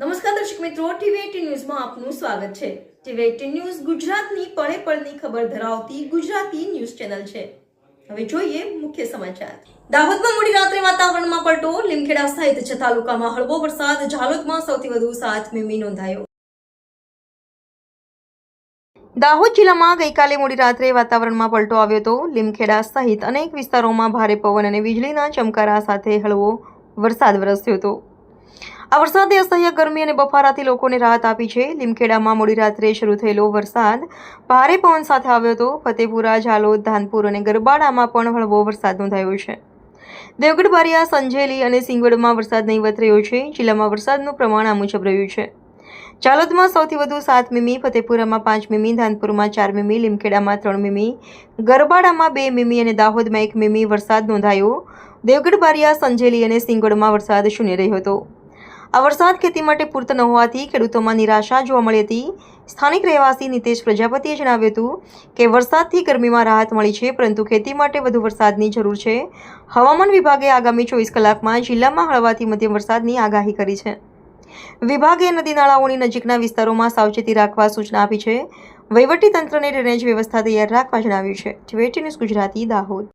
નમસ્કાર દર્શક મિત્રો ટીવી ન્યૂઝમાં આપનું સ્વાગત છે. ટીવી એટીન ન્યૂઝ ગુજરાતની પળે પળની ખબર ધરાવતી ગુજરાતી ન્યૂઝ ચેનલ છે. હવે જોઈએ મુખ્ય સમાચાર. દાહોદમાં મોડી રાત્રે વાતાવરણમાં પલટો, લીમખેડા સહિત છ તાલુકામાં હળવો વરસાદ, ઝાલોદમાં સૌથી વધુ સાત મીમી નોંધાયો. દાહોદ જિલ્લામાં ગઈકાલે મોડી રાત્રે વાતાવરણમાં પલટો આવ્યો હતો. લીમખેડા સહિત અનેક વિસ્તારોમાં ભારે પવન અને વીજળીના ચમકારા સાથે હળવો વરસાદ વરસ્યો હતો. આ વરસાદે અસહ્ય ગરમી અને બફારાથી લોકોને રાહત આપી છે. લીમખેડામાં મોડી રાત્રે શરૂ થયેલો વરસાદ ભારે પવન સાથે આવ્યો હતો. ફતેપુરા, ઝાલોદ, ધાનપુર અને ગરબાડામાં પણ હળવો વરસાદ નોંધાયો છે. દેવગઢ બારિયા સંજેલી અને સિંગવડમાં વરસાદ નહીવત રહ્યો છે. જિલ્લામાં વરસાદનું પ્રમાણ આ મુજબ રહ્યું છે. ચાલોદમાં સૌથી વધુ સાત મીમી, ફતેપુરામાં પાંચ મીમી, ધાનપુરમાં ચાર મીમી, લીમખેડામાં ત્રણ મીમી, ગરબાડામાં બે મીમી અને દાહોદમાં એક મીમી વરસાદ નોંધાયો. દેવગઢ બારિયા સંજેલી અને સિંગોડમાં વરસાદ શૂન્ય રહ્યો હતો. આ વરસાદ ખેતી માટે પૂરતો ન હોવાથી ખેડૂતોમાં નિરાશા જોવા મળી હતી. સ્થાનિક રહેવાસી નિતેશ પ્રજાપતિએ જણાવ્યું હતું કે, વરસાદથી ગરમીમાં રાહત મળી છે, પરંતુ ખેતી માટે વધુ વરસાદની જરૂર છે. હવામાન વિભાગે આગામી ચોવીસ કલાકમાં જિલ્લામાં હળવાથી મધ્યમ વરસાદની આગાહી કરી છે. વિભાગે નદી નાળાઓની નજીકના વિસ્તારોમાં સાવચેતી રાખવા સૂચના આપી છે. વહીવટી તંત્રને ડ્રેનેજ વ્યવસ્થા તૈયાર રાખવા જણાવ્યું છે. TV news Gujarati, Dahod.